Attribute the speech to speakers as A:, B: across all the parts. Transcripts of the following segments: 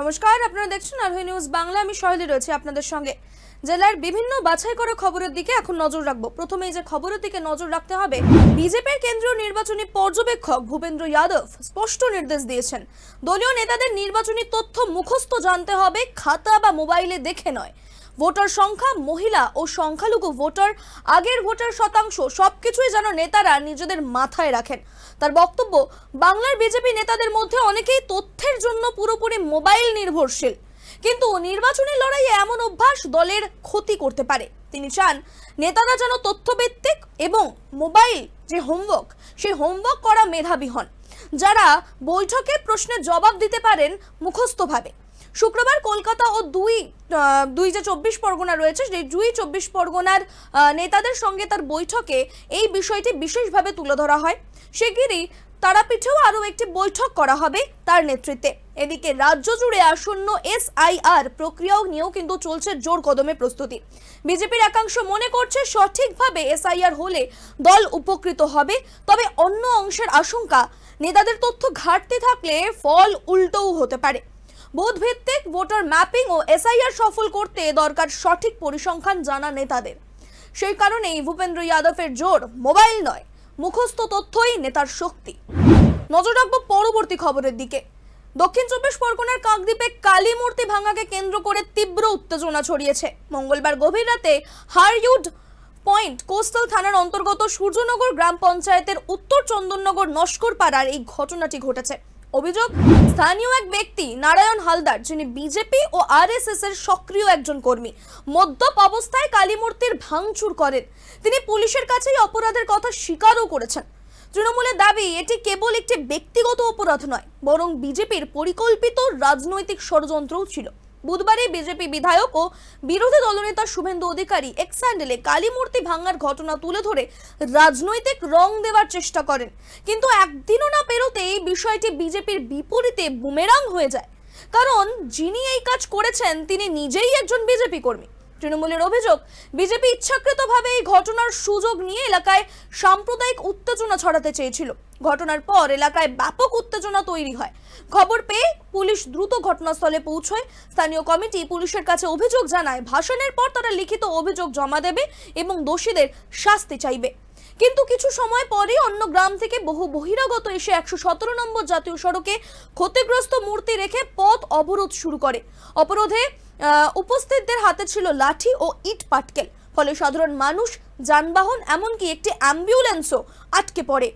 A: নমস্কার, আপনারা দেখছেন আরোহী নিউজ বাংলা। আমি সহেলি রয়েছে আপনাদের সঙ্গে। জেলার বিভিন্ন বাছাই করা খবরের দিকে এখন নজর রাখব। প্রথমেই যে খবরের দিকে নজর রাখতে হবে, বিজেপির কেন্দ্রীয় নির্বাচনী পর্যবেক্ষক ভূপেন্দ্র যাদব স্পষ্ট নির্দেশ দিয়েছেন। দলীয় নেতাদের নির্বাচনী তথ্য মুখস্থ জানতে হবে, খাতা বা মোবাইলে দেখে নয়। ভোটার সংখ্যা, মহিলা ও সংখ্যালঘু ভোটার, আগের ভোটার শতাংশ, সবকিছুই যেন নেতারা নিজেদের মাথায় রাখেন। তার বক্তব্য, বাংলার বিজেপি নেতাদের মধ্যে অনেকেই তথ্যের জন্য পুরোপুরি মোবাইল নির্ভরশীল। কিন্তু নির্বাচনী লড়াইয়ে এমন অভ্যাস দলের ক্ষতি করতে পারে। তিনি চান নেতারা যেন তথ্যভিত্তিক এবং মোবাইল যে হোমওয়ার্ক, সেই হোমওয়ার্ক করা মেধাবী হন। যারা বৈঠকে প্রশ্নের জবাব দিতে পারেন মুখস্থভাবে। শুক্রবার কলকাতা ও দুই দুই যে চব্বিশ পরগনা রয়েছে, সেই দুই চব্বিশ পরগনার নেতাদের সঙ্গে তার বৈঠকে এই বিষয়টি বিশেষভাবে তুলে ধরা হয়। শিগগিরই তারাপীঠেও আরও একটি বৈঠক করা হবে তার নেতৃত্বে। এদিকে রাজ্য জুড়ে আসন্ন এসআইআর প্রক্রিয়াও নিয়েও কিন্তু চলছে জোর কদমে প্রস্তুতি। বিজেপির একাংশ মনে করছে সঠিকভাবে এসআইআর হলে দল উপকৃত হবে, তবে অন্য অংশের আশঙ্কা, নেতাদের তথ্য ঘাটতি থাকলে ফল উল্টোও হতে পারে। বুথ ভিত্তিক ভোটার ম্যাপিং ও এসআইআর সফল করতে দরকার সঠিক পরিসংখ্যান জানা নেতাদের। সেই কারণেই ভূপেন্দ্র যাদবের জোর মোবাইল নয়, মুখস্থ তথ্যই নেতার শক্তি। নজর রাখব পরবর্তী খবরের দিকে। দক্ষিণ চব্বিশ পরগনার কাকদ্বীপে কালী মূর্তি ভাঙাকে কেন্দ্র করে তীব্র উত্তেজনা ছড়িয়েছে। মঙ্গলবার গভীর রাতে হারইউড পয়েন্ট কোস্টাল থানার অন্তর্গত সূর্যনগর গ্রাম পঞ্চায়েতের উত্তর চন্দননগর নস্কর পাড়ার এই ঘটনাটি ঘটেছে। অভিযোগ, স্থানীয় এক ব্যক্তি, নারায়ণ হালদার, যিনি বিজেপি ও আরএসএস এর সক্রিয় একজন কর্মী, মদ্যপ অবস্থায় কালীমূর্তির ভাঙচুর করেন। তিনি পুলিশের কাছেই অপরাধের কথা স্বীকারও করেছেন। তৃণমূলের দাবি, এটি কেবল একটি ব্যক্তিগত অপরাধ নয়, বরং বিজেপির পরিকল্পিত রাজনৈতিক ষড়যন্ত্রও ছিল। বুধবারই বিজেপি বিধায়ক ও বিরোধী দলনেতা শুভেন্দু অধিকারী এক স্যান্ডেলে কালীমূর্তি ভাঙার ঘটনা তুলে ধরে রাজনৈতিক রং দেওয়ার চেষ্টা করেন। কিন্তু একদিনও না পেরোতে এই বিষয়টি বিজেপির বিপরীতে বুমেরাং হয়ে যায়। কারণ যিনি এই কাজ করেছেন, তিনি নিজেই একজন বিজেপি কর্মী। তৃণমূলের অভিযোগ, বিজেপি ইচ্ছাকৃতভাবে এই ঘটনার সুযোগ নিয়ে এলাকায় সাম্প্রদায়িক উত্তেজনা ছড়াতে চেয়েছিল। ঘটনার পর এলাকায় ব্যাপক উত্তেজনা তৈরি হয়। খবর পেয়ে পুলিশ দ্রুত ঘটনাস্থলে পৌঁছয়। স্থানীয় কমিটি পুলিশের কাছে অভিযোগ জানায়, ভাষণের পর তারা লিখিত অভিযোগ জমা দেবে এবং দোষীদের শাস্তি চাইবে। কিন্তু কিছু সময় পরে অন্য গ্রাম থেকে বহু বহিরাগত এসে একশো সতেরো নম্বর জাতীয় সড়কে ক্ষতিগ্রস্ত মূর্তি রেখে পথ অবরোধ শুরু করে। অবরোধে উপস্থিতদের হাতে ছিল লাঠি ও ইট পাটকেল। ফলে সাধারণ মানুষ, যানবাহন, এমনকি একটি অ্যাম্বুলেন্সও আটকে পড়ে।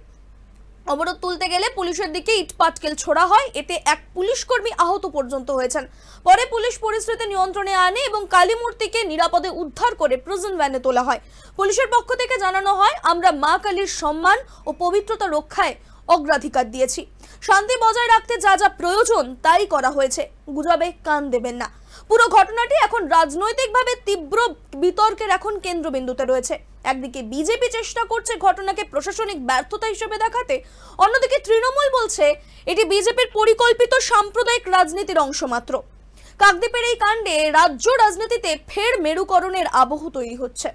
A: অবরোধ তুলতে গেলে পুলিশের দিকে ইট পাটকেল ছোড়া হয়। এতে এক পুলিশ কর্মী আহত পর্যন্ত হয়েছেন। পরে পুলিশ পরিস্থিতি নিয়ন্ত্রণে আনে এবং কালীমূর্তিকে নিরাপদে উদ্ধার করে প্রিজন ভ্যানে তোলা হয়। পুলিশের পক্ষ থেকে জানানো হয়, আমরা মা কালীর সম্মান ও পবিত্রতা রক্ষায় অগ্রাধিকার দিয়েছি। শান্তি বজায় রাখতে যা যা প্রয়োজন তাই করা হয়েছে। গুজবে কান দেবেন না। পুরো ঘটনাটি এখন রাজনৈতিকভাবে তীব্র বিতর্কের এখন কেন্দ্রবিন্দুতে রয়েছে। একদিকে বিজেপি চেষ্টা করছে ঘটনাকে প্রশাসনিক ব্যর্থতা হিসেবে দেখাতে, অন্যদিকে তৃণমূল বলছে এটি বিজেপির পরিকল্পিত সাম্প্রদায়িক রাজনীতির অংশ মাত্র। কাকদ্বীপের এই কাণ্ডে রাজ্য রাজনীতিতে ফের মেরুকরণের আবহ তৈরি হচ্ছে।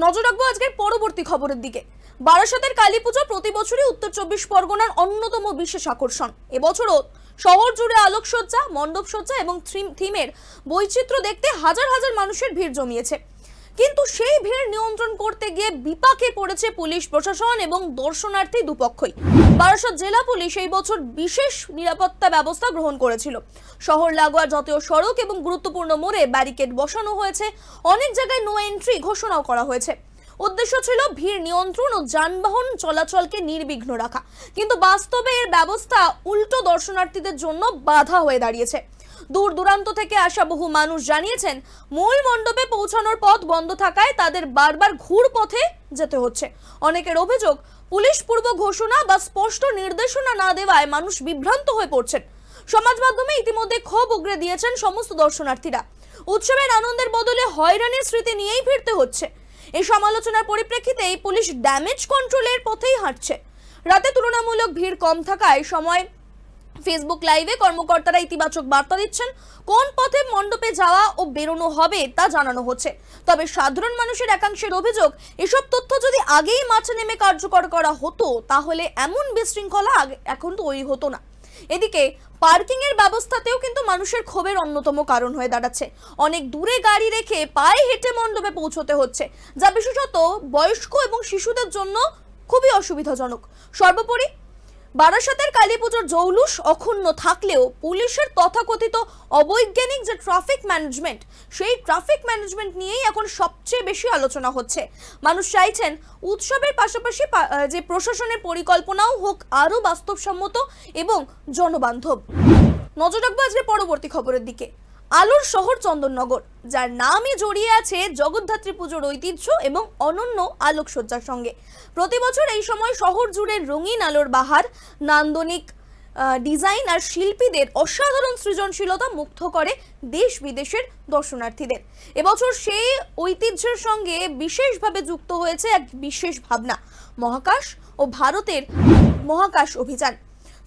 A: নজর রাখব আজকের পরবর্তী খবরের দিকে। বারাসাতের কালী পুজো প্রতি বছরই উত্তর চব্বিশ পরগনার অন্যতম বিশেষ আকর্ষণ। এবছরও শহর জুড়ে আলোকসজ্জা, মণ্ডপসজ্জা এবং থিম- থিমের বৈচিত্র্য দেখতে হাজার হাজার মানুষের ভিড় জমিয়েছে। কিন্তু সেই ভিড় নিয়ন্ত্রণ করতে গিয়ে বিপাকে পড়েছে পুলিশ প্রশাসন এবং দর্শনার্থী দুপক্ষই। বারাসত জেলা পুলিশ এই বছর বিশেষ নিরাপত্তা ব্যবস্থা গ্রহণ করেছিল। শহর লাগোয়া জাতীয় সড়ক এবং গুরুত্বপূর্ণ মোড়ে ব্যারিকেড বসানো হয়েছে। অনেক জায়গায় নো এন্ট্রি ঘোষণাও করা হয়েছে। উদ্দেশ্য ছিল ভিড় নিয়ন্ত্রণ ও যানবাহন চলাচলকে নির্বিঘ্ন রাখা। কিন্তু বাস্তবে এর ব্যবস্থা উল্টো দর্শনার্থীদের জন্য বাধা হয়ে দাঁড়িয়েছে। দূর দূরান্ত থেকে আসা বহু মানুষ জানিয়েছেন, মূল মণ্ডপে পৌঁছানোর পথ বন্ধ থাকায় তাদের বারবার ঘুর পথে যেতে হচ্ছে। অনেকের অভিযোগ, পুলিশ পূর্ব ঘোষণা বা স্পষ্ট নির্দেশনা না দেওয়ায় মানুষ বিভ্রান্ত হয়ে পড়ছেন। সমাজ মাধ্যমে ইতিমধ্যে ক্ষোভ উগরে দিয়েছেন সমস্ত দর্শনার্থীরা। উৎসবের আনন্দের বদলে হয়রানির স্মৃতি নিয়েই ফিরতে হচ্ছে। এই সমালোচনার পরিপ্রেক্ষিতেই পুলিশ ড্যামেজ কন্ট্রোলের পথেই হাঁটছে। রাতে তুলনামূলক ভিড় কম থাকায় সময় ফেসবুক লাইভে কর্মকর্তারা ইতিবাচক বার্তা দিচ্ছেন, কোন পথে মণ্ডপে যাওয়া ও বেরোনো হবে তা জানানো হচ্ছে। তবে সাধারণ মানুষের একাংশের অভিযোগ, এসব তথ্য যদি আগেই মাঠে নেমে কার্যকর করা হতো, তাহলে এমন বিশৃঙ্খলা এখন তৈরি হতো না। এদিকে পার্কিং এর ব্যবস্থাতেও কিন্তু মানুষের ক্ষোভের অন্যতম কারণ হয়ে দাঁড়াচ্ছে। অনেক দূরে গাড়ি রেখে পায়ে হেঁটে মণ্ডপে পৌঁছতে হচ্ছে, যা বিশেষত বয়স্ক এবং শিশুদের জন্য খুবই অসুবিধাজনক। সর্বোপরি বারাসাতের কালী পুজোর জৌলুস অক্ষুণ্ণ থাকলেও পুলিশের তথাকথিত অবৈজ্ঞানিক যে ট্রাফিক ম্যানেজমেন্ট, সেই ট্রাফিক ম্যানেজমেন্ট নিয়েই এখন সবচেয়ে বেশি আলোচনা হচ্ছে। মানুষ চাইছেন উৎসবের পাশাপাশি যে প্রশাসনের পরিকল্পনাও হোক আরও বাস্তবসম্মত এবং জনবান্ধব। নজর রাখব আজকে পরবর্তী খবরের দিকে। আলোর শহর চন্দননগর, যার নামে জড়িয়ে আছে জগদ্ধাত্রী পুজোর ঐতিহ্য এবং অনন্য আলোকসজ্জার সঙ্গে। প্রতি বছর এই সময় শহর জুড়ে রঙিন আলোর বাহার, নান্দনিক ডিজাইন আর শিল্পীদের অসাধারণ সৃজনশীলতা মুগ্ধ করে দেশ বিদেশের দর্শনার্থীদের। এবছর সেই ঐতিহ্যের সঙ্গে বিশেষভাবে যুক্ত হয়েছে এক বিশেষ ভাবনা, মহাকাশ ও ভারতের মহাকাশ অভিযান।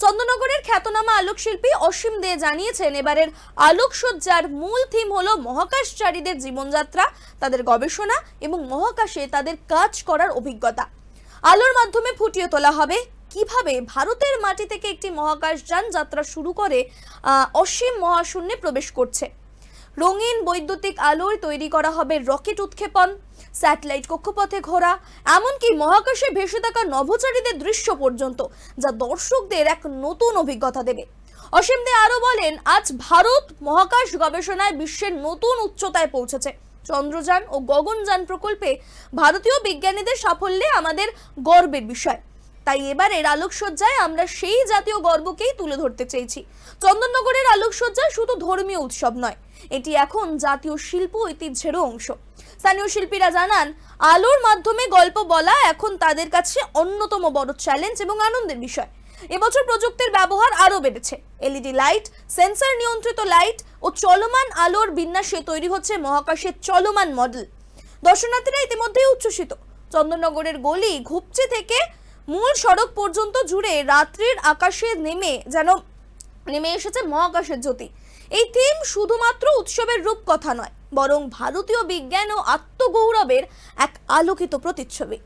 A: চন্দননগরের খ্যাতনামা আলোকশিল্পী অসীম দে জানিয়েছেন, এবারের আলোকসজ্জার মূল থিম হল মহাকাশচারীদের জীবনযাত্রা, তাদের গবেষণা এবং মহাকাশে তাদের কাজ করার অভিজ্ঞতা। আলোর মাধ্যমে ফুটিয়ে তোলা হবে কীভাবে ভারতের মাটি থেকে একটি মহাকাশযান যাত্রা শুরু করে অসীম মহাশূন্যে প্রবেশ করছে। রঙিন বৈদ্যুতিক আলোয় তৈরি করা হবে রকেট উৎক্ষেপণ, স্যাটেলাইট কক্ষপথে ঘোরা, এমনকি মহাকাশে ভেসে থাকা নভোচারীদের দৃশ্য পর্যন্ত, যা দর্শকদের এক নতুন অভিজ্ঞতা দেবে। অসীম দে আরও বলেন, আজ ভারত মহাকাশ গবেষণায় বিশ্বের নতুন উচ্চতায় পৌঁছেছে। চন্দ্রযান ও গগনযান প্রকল্পে ভারতীয় বিজ্ঞানীদের সাফল্যে আমাদের গর্বের বিষয়। তাই এবারের আলোকসজ্জায় আমরা সেই জাতীয় গর্বকেই তুলে ধরতে চেয়েছি। চন্দননগরের আলোকসজ্জা শুধু ধর্মীয় উৎসব নয়, এটি এখন জাতীয় শিল্প ঐতিহ্যেরও অংশ। স্থানীয় শিল্পীরা জানান, আলোর মাধ্যমে গল্প বলা এখন তাদের কাছে অন্যতম বড় চ্যালেঞ্জ এবং আনন্দের বিষয়। এবছর প্রযুক্তির ব্যবহার আরও বেড়েছে। এলইডি লাইট, সেন্সর নিয়ন্ত্রিত লাইট ও চলমান আলোর বিন্যাসে তৈরি হচ্ছে মহাকাশের চলমান মডেল। দর্শনার্থীরা ইতিমধ্যেই উচ্ছ্বসিত। চন্দননগরের গলি ঘুপচি থেকে মূল সড়ক পর্যন্ত জুড়ে রাত্রির আকাশে নেমে যেন নেমে এসেছে মহাকাশের জ্যোতি। এই থিম শুধুমাত্র উৎসবের রূপকথা নয়, বরং ভারতীয় বিজ্ঞান ও আত্মগৌরবের এক আলোকিত প্রতিচ্ছবি।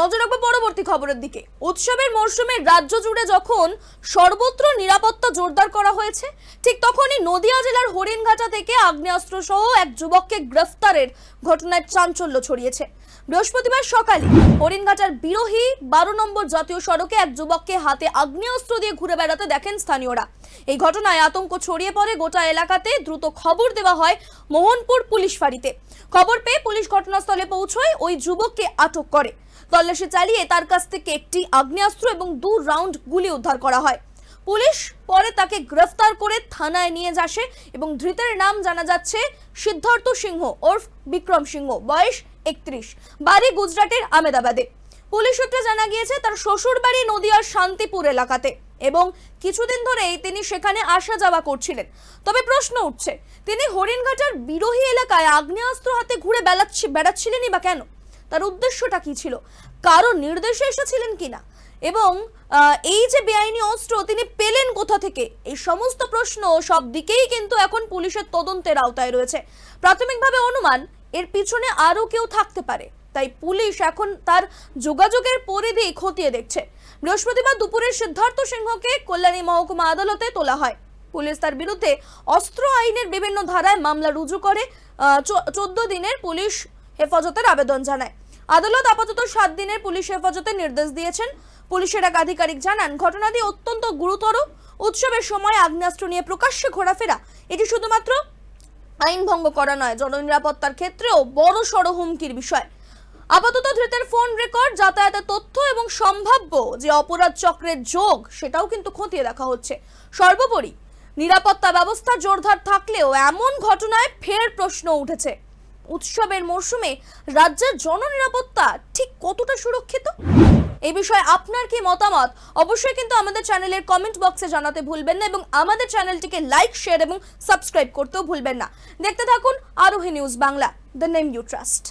A: নজর রাখব পরবর্তী খবরের দিকে। উৎসবের মরশুমে রাজ্য জুড়ে যখন সর্বত্র নিরাপত্তা জোরদার করা হয়েছে, ঠিক তখনই নদিয়া জেলার হরিণঘাটা থেকে আগ্নেয়াস্ত্র সহ এক যুবককে গ্রেফতারের ঘটনায় চাঞ্চল্য ছড়িয়েছে। বৃহস্পতিবার সকালে হরিণঘাটার বিরোহী বারো নম্বর জাতীয় সড়কে এক যুবককে হাতে আগ্নেয়াস্ত্র দিয়ে ঘুরে বেড়াতে দেখেন স্থানীয়রা। এই ঘটনায় আতঙ্ক ছড়িয়ে পড়ে গোটা এলাকাতে। দ্রুত খবর দেওয়া হয় মোহনপুর পুলিশ ফাঁড়িতে। খবর পেয়ে পুলিশ ঘটনাস্থলে পৌঁছয়, ওই যুবককে আটক করে। তল্লাশি চালিয়ে তার কাছ থেকে একটি আগ্নেয়াস্ত্র এবং দু রাউন্ড গুলি উদ্ধার করা হয়। পুলিশ পরে তাকে গ্রেফতার করে থানায় নিয়ে আসে এবং ধৃতের নাম জানা যাচ্ছে সিদ্ধার্থ সিংহ ওরফ বিক্রম সিংহ। বয়স একত্রিশ। বাড়ি গুজরাটের আমেদাবাদে। পুলিশ সূত্রে জানা গিয়েছে, তার শ্বশুর বাড়ি নদিয়ার শান্তিপুর এলাকাতে এবং কিছুদিন ধরেই তিনি সেখানে আসা যাওয়া করছিলেন। তবে প্রশ্ন উঠছে, তিনি হরিণঘাটার বিরোহী এলাকায় আগ্নেয়াস্ত্র হাতে ঘুরে বেড়াচ্ছি, বেড়াচ্ছিলেনই বা কেন? তার উদ্দেশ্যটা কি ছিল? কারও নির্দেশে এসেছিলেন কিনা এবং এই যে বেআইনি অস্ত্র তিনি পেলেন কোথা থেকে? এই সমস্ত প্রশ্ন সব দিকেই কিন্তু এখন পুলিশের তদন্তের আওতায় রয়েছে। প্রাথমিকভাবে অনুমান এর পিছনে আরও কেউ থাকতে পারে। তাই পুলিশ এখন তার যোগাযোগের পরিধি খতিয়ে দেখছে। বৃহস্পতিবার দুপুরে সিদ্ধার্থ সিংহকে কল্যাণী মহকুমা আদালতে তোলা হয়। পুলিশ তার বিরুদ্ধে অস্ত্র আইনের বিভিন্ন ধারায় মামলা রুজু করে চোদ্দ দিনের পুলিশ হেফাজতের আবেদন জানায়। আদালত আপাতত সাত দিনের পুলিশ হেফাজতের নির্দেশ দিয়েছেন। পুলিশের এক আধিকারিক জানান, ঘটনাটি অত্যন্ত গুরুতর। উৎসবের সময় আগ্নেয়াস্ত্র নিয়ে প্রকাশ্যে ঘোরাফেরা। এটি শুধুমাত্র আইন ভঙ্গ করা নয়, জননিরাপত্তার ক্ষেত্রেও বড় সড় হুমকির বিষয়। আপাতত ধৃতের ফোন রেকর্ড, যাতায়াতের তথ্য এবং সম্ভাব্য যে অপরাধ চক্রের যোগ, সেটাও কিন্তু খতিয়ে দেখা হচ্ছে। সর্বোপরি, নিরাপত্তা ব্যবস্থা জোরদার থাকলেও এমন ঘটনায় ফের প্রশ্ন উঠেছে। উৎসবের মরশুমে রাজ্যের জননিরাপত্তা ঠিক কতটা সুরক্ষিত? এই বিষয়ে আপনার কি মতামত? অবশ্যই কিন্তু আমাদের চ্যানেলের কমেন্ট বক্সে জানাতে ভুলবেন না এবং আমাদের চ্যানেলটিকে লাইক শেয়ার এবং সাবস্ক্রাইব করতেও ভুলবেন না। দেখতে থাকুন Arohi news Bangla the name you trust